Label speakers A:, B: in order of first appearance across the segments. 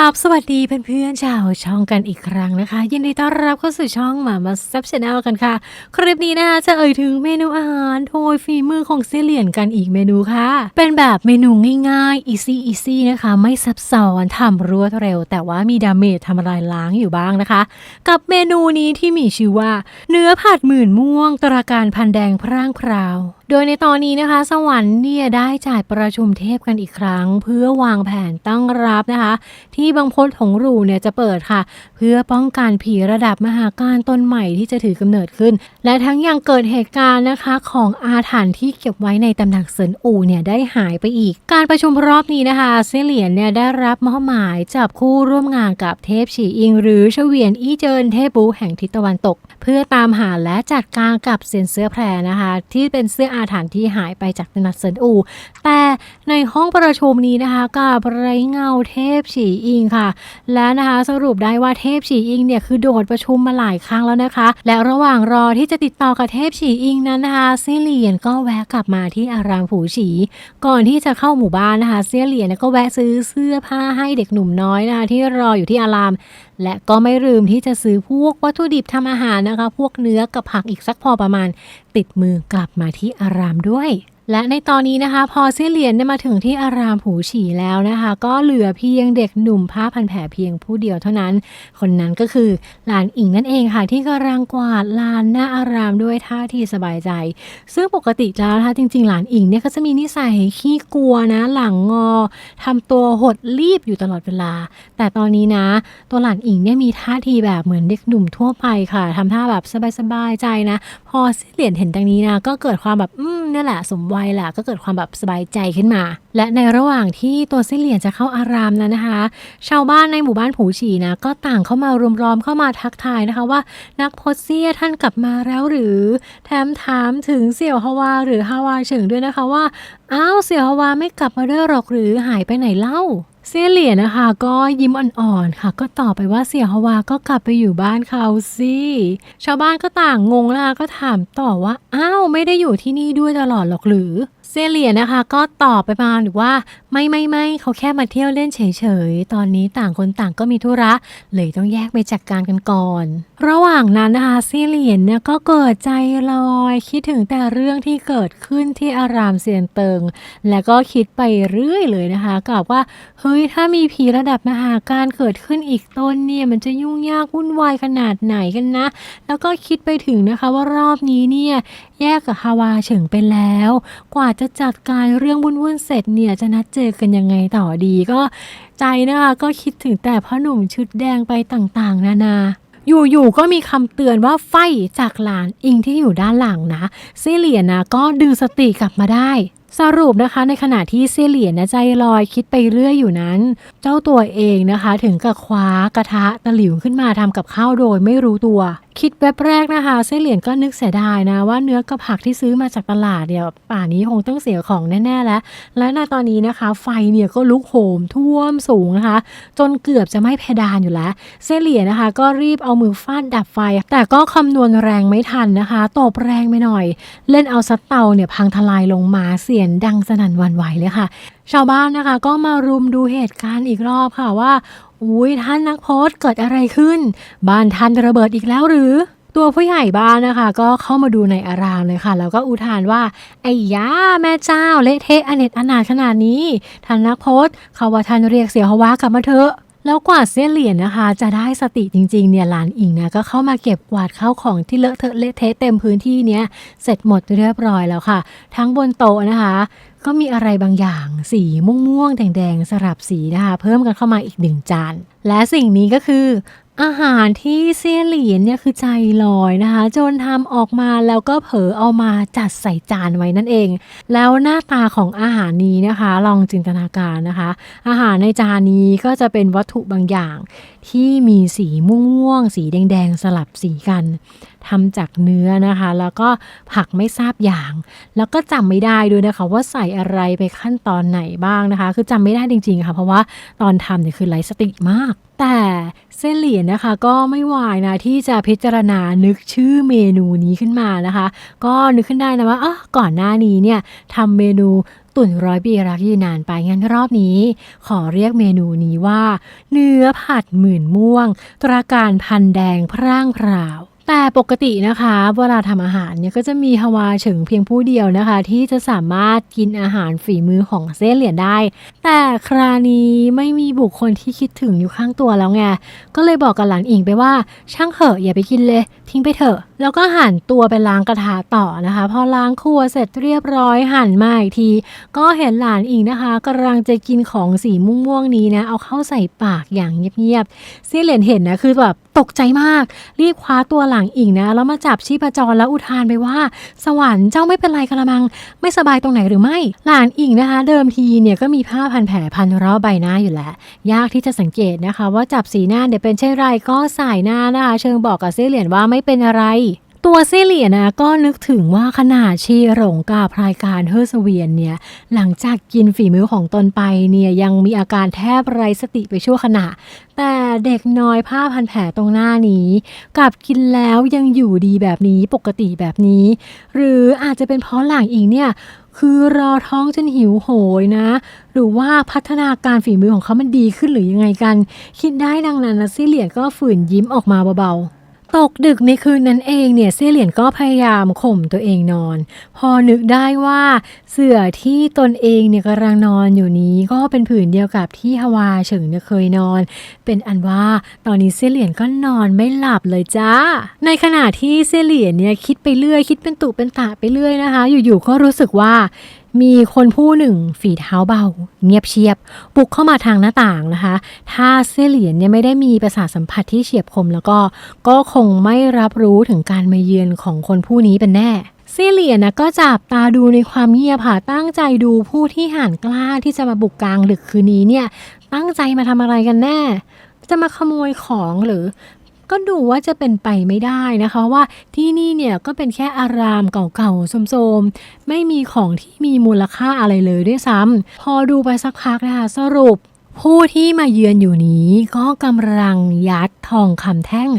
A: ราบสวัสดีเพื่อนๆชาวช่องกันอีกครั้งนะคะ ยินดีต้อนรับเข้าสู่ช่องหมามาซับชาแนลกันค่ะ คลิปนี้นะคะจะเอ่ยถึงเมนูอาหารโดยฝีมือของเซเลียนกันอีกเมนูค่ะ เป็นแบบเมนูง่ายๆ easy easy นะคะ ไม่ซับซ้อนทำรวดเร็ว แต่ว่ามีดาเมจทำลายล้างอยู่บ้างนะคะ กับเมนูนี้ที่มีชื่อว่า เนื้อผัดหมื่นม่วงตราการพันแดงพร่างพราว โดยในตอนนี้นะคะ สวรรค์เนี่ยได้จ่ายประชุมเทพกันอีกครั้ง เพื่อวางแผนตั้งรับนะคะ ที่บางพดของรูเนี่ยจะเปิดค่ะ เพื่อป้องกันผีระดับมหาการต้นใหม่ที่จะถือกำเนิดขึ้น และทั้งยังเกิดเหตุการณ์นะคะ ของอาถรรพ์ที่เก็บไว้ในตำหนักเซินอูเนี่ยได้หายไปอีก การประชุมรอบนี้นะคะเซเหลียนเนี่ยได้รับมอบหมายจับคู่ร่วมงานกับเทพฉีอิง หรือเฉวียนอี้เจินเทพบูแห่งทิศตะวันตก เพื่อตามหาและจัดการกับเซียนเสื้อแพรนะคะ ที่เป็นเสื้ออาถรรพ์ที่หายไปจากตำหนักเซินอู แต่ในห้องประชุมนี้นะคะกับไรเงาเทพฉีอิงค่ะ และนะคะสรุปได้ว่าเทพฉีอิงเนี่ยคือโดดประชุมมาหลายครั้งแล้วนะคะ และระหว่างรอที่จะติดต่อกับเทพฉีอิงนั้นนะคะเซี่ยเหลียนก็แวะกลับมาที่อารามผูฉี ก่อนที่จะเข้าหมู่บ้านนะคะเซี่ยเหลียนก็แวะซื้อเสื้อผ้าให้เด็กหนุ่มน้อยนะคะที่รออยู่ที่อาราม และก็ไม่ลืมที่จะซื้อพวกวัตถุดิบทำอาหารนะคะ พวกเนื้อกับผักอีกสักพอประมาณติดมือกลับมาที่อารามด้วย และในตอนนี้นะคะ พอเซี่ยเหลียนได้มาถึงที่อารามผูฉีแล้วนะคะ ก็เหลือเพียงเด็กหนุ่มผ้าพันแผลเพียงผู้เดียวเท่านั้น คนนั้นก็คือหลานอิงนั่นเองค่ะ ที่กำลังกวาดลานหน้าอารามด้วยท่าทีสบายใจ ซึ่งปกติแล้วนะคะจริง ๆ หลานอิงเนี่ยก็จะมีนิสัยขี้กลัวนะหลังงอทำตัวหดรีบอยู่ตลอดเวลา แต่ตอนนี้นะ ตัวหลานอิงเนี่ยมีท่าทีแบบเหมือนเด็กหนุ่มทั่วไปค่ะทำท่าแบบสบายๆใจนะ พอเซี่ยเหลียนเห็นดังนี้นะก็เกิดความแบบอืมนี่แหละสมวัยแหละก็เกิดความแบบสบายใจขึ้นมา และในระหว่างที่ตัวเซี่ยเหลียนจะเข้าอารามนั้นนะคะ ชาวบ้านในหมู่บ้านผูฉีนะก็ต่างเข้ามารวมล้อมเข้ามาทักทายนะคะว่า นักพสเซียท่านกลับมาแล้วหรือ แถมถามถึงเสี่ยวฮาวาหรือฮาวาเฉิงด้วยนะคะว่าอ้าวเสี่ยวฮาวาไม่กลับมาด้วยหรอกหรือหายไปไหนเล่า เสี่ยเหลียนนะคะ ก็ยิ้มอ่อนๆค่ะ ก็ตอบไปว่าเสี่ยฮวาก็กลับไปอยู่บ้านเขาสิชาวบ้านก็ต่างงงล่ะก็ถามต่อว่าอ้าวไม่ได้อยู่ที่นี่ด้วยตลอดหรอกหรือ เซเลียนะคะก็ตอบไปมาหรือว่าไม่ไม่ไม่เขาแค่มาเที่ยวเล่นเฉยๆ ตอนนี้ต่างคนต่างก็มีธุระ เลยต้องแยกไปจัดการกันก่อน ระหว่างนั้นนะคะเซเลียนเนี่ยก็เกิดใจลอย คิดถึงแต่เรื่องที่เกิดขึ้นที่อารามเซียนเติง แล้วก็คิดไปเรื่อยเลยนะคะกับว่าเฮ้ยถ้ามีผีระดับมหาการเกิดขึ้นอีกต้นเนี่ยมันจะยุ่งยากวุ่นวายขนาดไหนกันนะ แล้วก็คิดไปถึงนะคะว่ารอบนี้เนี่ยแยกกับฮาวาเฉิงไปแล้ว กว่าจะจัดการเรื่องวุ่นๆเสร็จเนี่ยจะนัดเจอกันยังไงต่อดีก็ใจนะคะก็คิดถึงแต่พ่อหนุ่มชุดแดงไปต่างๆ นานาอยู่ๆก็มีคำเตือนว่าไฟจากหลานอิงที่อยู่ด้านหลังนะเซเหลียนนะก็ดึงสติกลับมาได้ สรุปนะคะในขณะที่เซเหลียนนะใจลอยคิดไปเรื่อยอยู่นั้น เจ้าตัวเองนะคะถึงกับคว้ากระทะตะหลิวขึ้นมาทำกับข้าวโดยไม่รู้ตัว คิดแวบแรกนะคะเซเหลียนก็นึกเสียดายนะว่าเนื้อกับผักที่ซื้อมาจากตลาดเนี่ยป่านนี้คงต้องเสียของแน่ๆแล้ว และในตอนนี้นะคะ ไฟเนี่ยก็ลุกโหมท่วมสูงนะคะ จนเกือบจะไม่เพดานอยู่แล้วเซเหลียนะคะ ก็รีบเอามือฟาดดับไฟ แต่ก็คำนวณแรงไม่ทันนะคะตบแรงไปหน่อย เล่นเอาซัดเตาเนี่ยพังทลายลงมาเสียงดังสนั่นหวันไหวเลยค่ะ ชาวบ้านนะคะ ก็มารุมดูเหตุการณ์อีกรอบค่ะว่าอุ้ยท่านนักโพสต์เกิดอะไรขึ้น บ้านท่านระเบิดอีกแล้วหรือ ตัวผู้ใหญ่บ้านนะคะ ก็เข้ามาดูในอารามเลยค่ะ แล้วก็อุทานว่า ไอ้ยาแม่เจ้าเละเทะอเนจอนาถขนาดนี้ ท่านนักโพสต์เขาว่าท่านเรียกเสียฮวากลับมาเถอะ แล้วกวาดเสี้ยเหรียญนะคะ จะได้สติจริงๆเนี่ยหลานอิงนะก็เข้ามาเก็บกวาดข้าวของที่เลอะเทอะเละเทะเต็มพื้นที่เนี้ยเสร็จหมดเรียบร้อยแล้วค่ะ ทั้งบนโต๊ะนะคะ ก็มีอะไรบางอย่างสีม่วงๆแดงๆสลับสีนะคะ เพิ่มกันเข้ามาอีกหนึ่งจานและสิ่งนี้ก็คือ อาหารที่เซียเหลียนเนี่ยคือใจลอยนะคะ จนทำออกมาแล้วก็เผลอเอามาจัดใส่จานไว้นั่นเอง แล้วหน้าตาของอาหารนี้นะคะ ลองจินตนาการนะคะ อาหารในจานนี้ก็จะเป็นวัตถุบางอย่าง ที่มีสีม่วงๆสีแดง ๆ สลับสีกัน ทำจากเนื้อนะคะ แล้วก็ผักไม่ทราบอย่าง แล้วก็จำไม่ได้ด้วยนะคะ ว่าใส่อะไรไปขั้นตอนไหนบ้างนะคะ คือจำไม่ได้จริงๆค่ะ เพราะว่าตอนทำเนี่ยคือไร้สติมาก แต่เส้นเหรียญนะคะก็ไม่วายนะที่จะพิจารณานึกชื่อเมนูนี้ขึ้นมานะคะ ก็นึกขึ้นได้นะว่าอ๋อก่อนหน้านี้เนี่ยทำเมนูตุ๋นร้อยปีรักยืนนานไปงั้นรอบนี้ ขอเรียกเมนูนี้ว่า เนื้อผัดหมื่นม่วง ตราการพันแดงพร่างพราว แต่ปกตินะคะเวลาทำอาหารเนี่ยก็จะมีฮวาเฉิงเพียงผู้เดียวนะคะ ที่จะสามารถกินอาหารฝีมือของเส้เหลียนได้ แต่คราวนี้ไม่มีบุคคลที่คิดถึงอยู่ข้างตัวแล้วไงก็เลยบอกกับหลานอิงไปว่า ช่างเถอะอย่าไปกินเลย ทิ้งไปเถอะ แล้วก็หั่นตัวไปล้างกระทะต่อนะคะ พอล้างครัวเสร็จเรียบร้อยหั่นมาอีกที ก็เห็นหลานอิงนะคะกำลังจะกินของสีม่วงๆนี้นะ เอาเข้าใส่ปากอย่างเงียบๆซี่เหรียญเห็นนะคือแบบตกใจมาก รีบคว้าตัวหลังอิงนะ แล้วมาจับชีพจรแล้วอุทานไปว่า สวรรค์เจ้าไม่เป็นไรกระมัง ไม่สบายตรงไหนหรือไม่ หลานอิงนะคะ เดิมทีเนี่ยก็มีผ้าพันแผลพันรอบใบหน้าอยู่แล้วยากที่จะสังเกตนะคะ ว่าจับสีหน้าเดี๋ยวเป็นเช่นไรก็สายหน้านะคะเชิงบอกกับซี่เหรียญว่าไม่เป็นอะไร ตัวเซเลียนะก็นึกถึงว่าขนาดชีหลงกาพรายการเฮอร์สเวียนเนี่ยหลังจากกินฝีมือของตนไปเนี่ยยังมีอาการแทบไร้สติไปชั่วขณะ แต่เด็กน้อยผ้าพันแผลตรงหน้านี้กลับกินแล้วยังอยู่ดีแบบนี้ปกติแบบนี้ หรืออาจจะเป็นเพราะหลังอิงเนี่ยคือรอท้องจนหิวโหยนะ หรือว่าพัฒนาการฝีมือของเขามันดีขึ้นหรือยังไงกัน คิดได้ดังนั้นนะซี่เลียก็ฝืนยิ้มออกมาเบาๆ ตกดึกในคืนนั้นเองเนี่ยเซี่เหลียนก็พยายามข่มตัวเองนอน พอนึกได้ว่าเสื่อที่ตนเองเนี่ยกำลังนอนอยู่นี้ก็เป็นผืนเดียวกับที่ฮวาเฉิงเนี่ยเคยนอน เป็นอันว่าตอนนี้เซี่ยเหลียนก็นอนไม่หลับเลยจ้า ในขณะที่เซี่ยเหลียนเนี่ยคิดไปเรื่อยคิดเป็นตุเป็นตะไปเรื่อยนะคะ อยู่ๆก็รู้สึกว่า มีคนผู้หนึ่งฝีเท้าเบา เงียบเชียบ บุกเข้ามาทางหน้าต่างนะคะ ถ้าเซี่เหลียนเนี่ยไม่ได้มีประสาทสัมผัสที่เฉียบคมแล้วก็ ก็คงไม่รับรู้ถึงการมาเยือนของคนผู้นี้เป็นแน่เซี่ยเหลียนนะก็จับตาดูในความเงียบค่ะตั้งใจดูผู้ที่ห่านกล้าที่จะมาบุกกลางดึกคืนนี้เนี่ย ตั้งใจมาทำอะไรกันแน่ จะมาขโมยของหรือ ก็ดูว่าจะเป็นไปไม่ได้นะคะว่าที่นี่เนี่ยก็เป็นแค่อารามเก่าๆโสมๆ ไม่มีของที่มีมูลค่าอะไรเลยด้วยซ้ำพอดูไปสักพักนะคะสรุป ผู้ที่มาเยือนอยู่นี้ก็กำลังยัดทองคำแท่ง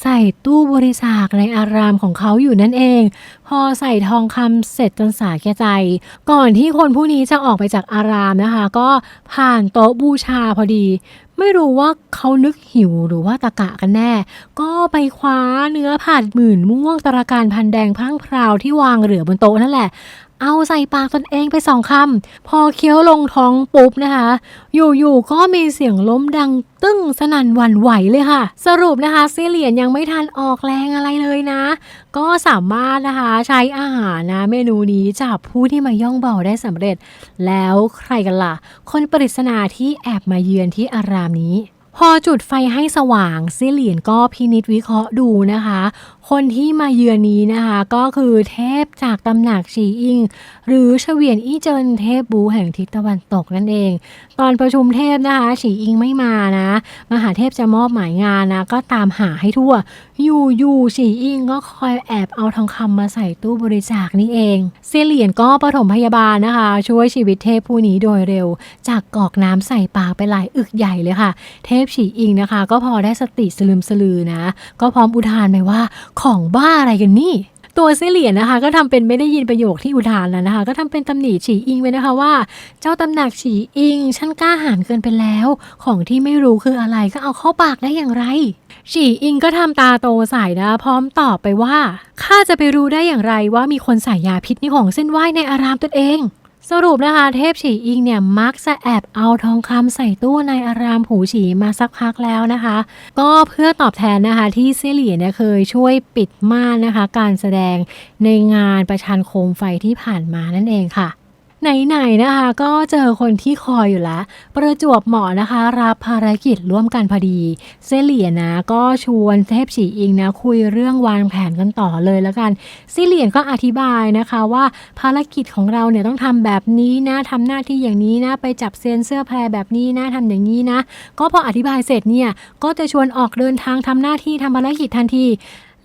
A: ใส่ตู้บริจาคในอารามของเขาอยู่นั่นเอง พอใส่ทองคำเสร็จจนสาแก่ใจ ก่อนที่คนผู้นี้จะออกไปจากอารามนะคะ ก็ผ่านโต๊ะบูชาพอดี ไม่รู้ว่าเขานึกหิวหรือว่าตะกะกันแน่ ก็ไปคว้าเนื้อผัดหมื่นม่วงตราการพันแดงพรั่งพราวที่วางเหลือบนโต๊ะนั่นแหละ เอาใส่ปากตนเองไปสองคำ พอเคี้ยวลงท้องปุ๊บนะคะ อยู่ๆก็มีเสียงล้มดังตึ้งสนั่นหวั่นไหวเลยค่ะ สรุปนะคะเซเหลียนยังไม่ทันออกแรงอะไรเลยนะ ก็สามารถนะคะใช้อาหารนะเมนูนี้จับผู้ที่มาย่องเบาได้สำเร็จ แล้วใครกันล่ะ คนปริศนาที่แอบมาเยือนที่อารามนี้พอจุดไฟให้สว่างเซี่เหลียนก็พินิจวิเคราะห์ดูนะคะ คนที่มาเยือนนี้นะคะ ก็คือเทพจากตำหนักชีอิง หรือเฉวียนอี้เจินเทพบูแห่งทิศตะวันตกนั่นเอง ตอนประชุมเทพนะคะฉีอิงไม่มานะ มหาเทพจะมอบหมายงานนะ ก็ตามหาให้ทั่ว อยู่อยู่ฉีอิงก็คอยแอบเอาทองคำมาใส่ตู้บริจาคนี่เองเซียเหลียนก็ปฐมพยาบาลนะคะ ช่วยชีวิตเทพผู้นี้โดยเร็ว จากกอกน้ำใส่ปากไปหลายอึกใหญ่เลยค่ะ เทพฉีอิงนะคะ ก็พอได้สติสลืมสลือนะ ก็พร้อมอุทานไปว่าของบ้าอะไรกันนี่ ตัวเซี่เหลียนนะคะ ก็ทำเป็นไม่ได้ยินประโยคที่อุทานแล้วนะคะ ก็ทำเป็นตำหนิฉีอิงไว้นะคะว่า เจ้าตำหนักฉีอิงฉันกล้าหาญเกินไปแล้ว ของที่ไม่รู้คืออะไรก็เอาเข้าปากได้อย่างไรฉีอิงก็ทำตาโตใส่นะ พร้อมตอบไปว่าข้าจะไปรู้ได้อย่างไรว่ามีคนใส่ยาพิษในของเส้นไหว้ในอารามตนเอง สรุปนะคะ เทพฉีอิงเนี่ยมักจะแอบเอาทองคำใส่ตู้ในอารามผูฉีมาสักพักแล้วนะคะ ก็เพื่อตอบแทนนะคะที่เซี่ยหลี่เนี่ยเคยช่วยปิดม่านนะคะ การแสดงในงานประชันโคมไฟที่ผ่านมานั่นเองค่ะ ไหนๆนะคะ ก็เจอคนที่คอยอยู่แล้วประจวบเหมาะนะคะ รับภารกิจร่วมกันพอดี เซเหลียนะ ก็ชวนเทพฉีอิงนะ คุยเรื่องวางแผนกันต่อเลยแล้วกันเซเหลียนก็อธิบายนะคะว่าภารกิจของเราเนี่ยต้องทำแบบนี้นะทำหน้าที่อย่างนี้นะไปจับเซนเสื้อแพรแบบนี้นะทำอย่างนี้นะ ก็พออธิบายเสร็จเนี่ยก็จะชวนออกเดินทางทำหน้าที่ทำภารกิจทันที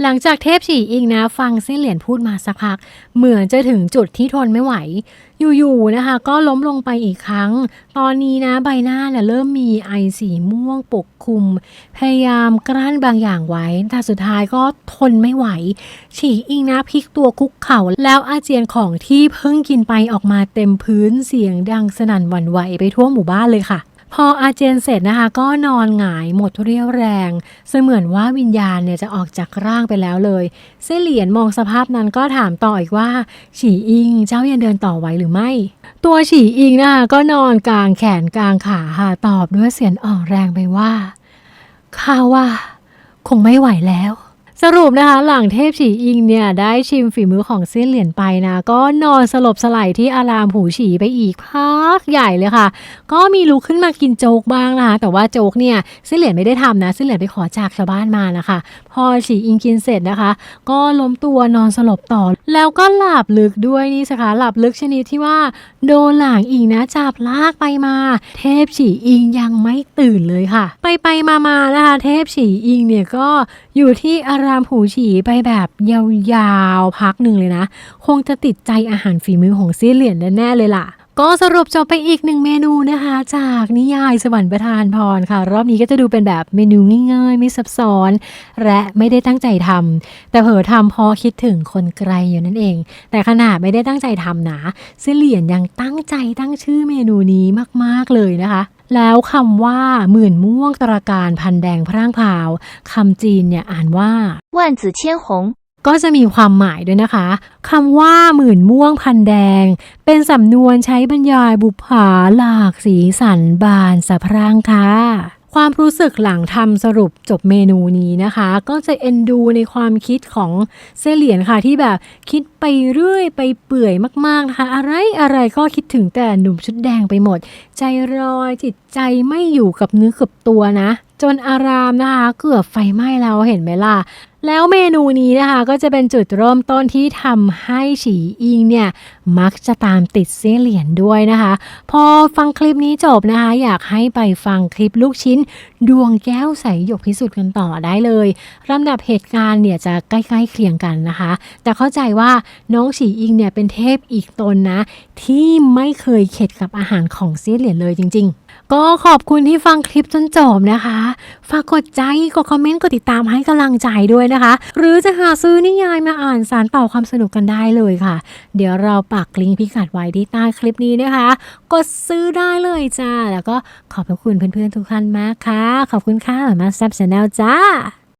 A: หลังจากเทพฉีอิงนะ ฟังเส้นเหรียญพูดมาสักพัก เหมือนจะถึงจุดที่ทนไม่ไหว อยู่ๆนะคะ ก็ล้มลงไปอีกครั้ง ตอนนี้นะใบหน้าเนี่ยเริ่มมีไอสีม่วงปกคลุม พยายามกลั้นบางอย่างไว้ แต่สุดท้ายก็ทนไม่ไหว ฉีอิงนะพลิกตัวคุกเข่า แล้วอาเจียนของที่เพิ่งกินไปออกมาเต็มพื้นเสียงดังสนั่นหวั่นไหวไปทั่วหมู่บ้านเลยค่ะ พออาเจียนเสร็จนะคะ ก็นอนหงายหมดเรี่ยวแรง เสมือนว่าวิญญาณเนี่ยจะออกจากร่างไปแล้วเลยเส้เหลียนมองสภาพนั้นก็ถามต่ออีกว่า ฉีอิงเจ้ายังเดินต่อไหวหรือไม่ ตัวฉีอิงนะคะก็นอนกลางแขนกลางขาค่ะตอบด้วยเสียงอ่อนแรงไปว่าข้าว่า คงไม่ไหวแล้ว สรุปนะคะหลังเทพฉีอิงเนี่ยได้ชิมฝีมือของเส้นเหรียญไปนะ ก็นอนสลบสลายที่อารามหูฉีไปอีกพักใหญ่เลยค่ะ ก็มีลุกขึ้นมากินโจ๊กบ้างนะคะ แต่ว่าโจ๊กเนี่ยเส้นเหรียญไม่ได้ทำนะเส้นเหรียญไปขอจากชาวบ้านมานะคะ พอฉีอิงกินเสร็จนะคะ ก็ล้มตัวนอนสลบต่อ แล้วก็หลับลึกด้วยนี่สิคะหลับลึกชนิดที่ว่าโดนหลางอิงนะจับลากไปมา เทพฉีอิงยังไม่ตื่นเลยค่ะ ไปไปมามานะคะ เทพฉีอิงเนี่ยก็อยู่ที่อารามหูฉีไปแบบยาวๆพักหนึ่งเลยนะ คงจะติดใจอาหารฝีมือของซีเหลียนแน่ๆเลยล่ะก็สรุปจบไปอีกหนึ่งเมนูนะคะ จากนิยายสวรรค์ประทานพรค่ะ รอบนี้ก็จะดูเป็นแบบเมนูง่ายๆ ไม่ซับซ้อน และไม่ได้ตั้งใจทำแต่เผลอทำเพอคิดถึงคนไกลอยู่นั่นเอง แต่ขนาดไม่ได้ตั้งใจทำนะเซี่ยเหลียนยังตั้งใจตั้งชื่อเมนูนี้มากๆเลยนะคะ แล้วคำว่า หมื่นม่วงตระการพันแดงพร่างพราวคำจีนเนี่ยอ่านว่า
B: ว่านจือเชี่ยนหง
A: ก็จะมีความหมายด้วยนะคะคำว่าหมื่นม่วงพันแดง เป็นสำนวนใช้บรรยายบุพผาหลากสีสันบานสะพรั่งค่ะ ความรู้สึกหลังทำสรุปจบเมนูนี้นะคะ ก็จะเอ็นดูในความคิดของเซเหลียนค่ะที่แบบคิดไปเรื่อยไปเปื่อยมากๆนะคะ อะไรอะไรก็คิดถึงแต่หนุ่มชุดแดงไปหมด ใจรอยจิตใจไม่อยู่กับเนื้อกับตัวนะจนอารามนะคะเกือบไฟไหม้แล้วเห็นไหมล่ะ แล้วเมนูนี้นะคะก็จะเป็นจุดเริ่มต้นที่ทำให้ฉีอิงเนี่ย มักจะตามติดเซี่ยเหรียญด้วยนะคะ พอฟังคลิปนี้จบนะคะ อยากให้ไปฟังคลิปลูกชิ้น ดวงแก้วใสหยกพิสุทธิ์กันต่อได้เลยลำดับเหตุการณ์เนี่ยจะใกล้ๆเคียงกันนะคะ แต่เข้าใจว่าน้องฉีอิงเนี่ยเป็นเทพอีกตนนะ ที่ไม่เคยเข็ดกับอาหารของเซี่ยเหรียญเลยจริง ๆก็ขอบคุณที่ฟังคลิปจนจบนะคะ ฝากกดใจ กดคอมเมนต์ กดติดตามให้กำลังใจด้วยนะคะ หรือจะหาซื้อนิยายมาอ่านสารต่อความสนุกกันได้เลยค่ะ เดี๋ยวเราปักลิงก์พิกัดไว้ที่ใต้คลิปนี้นะคะ กดซื้อได้เลยจ้า แล้วก็ขอบพระคุณเพื่อนๆทุกท่านมากค่ะขอบคุณค่ะมาแซบชาแนลจ้า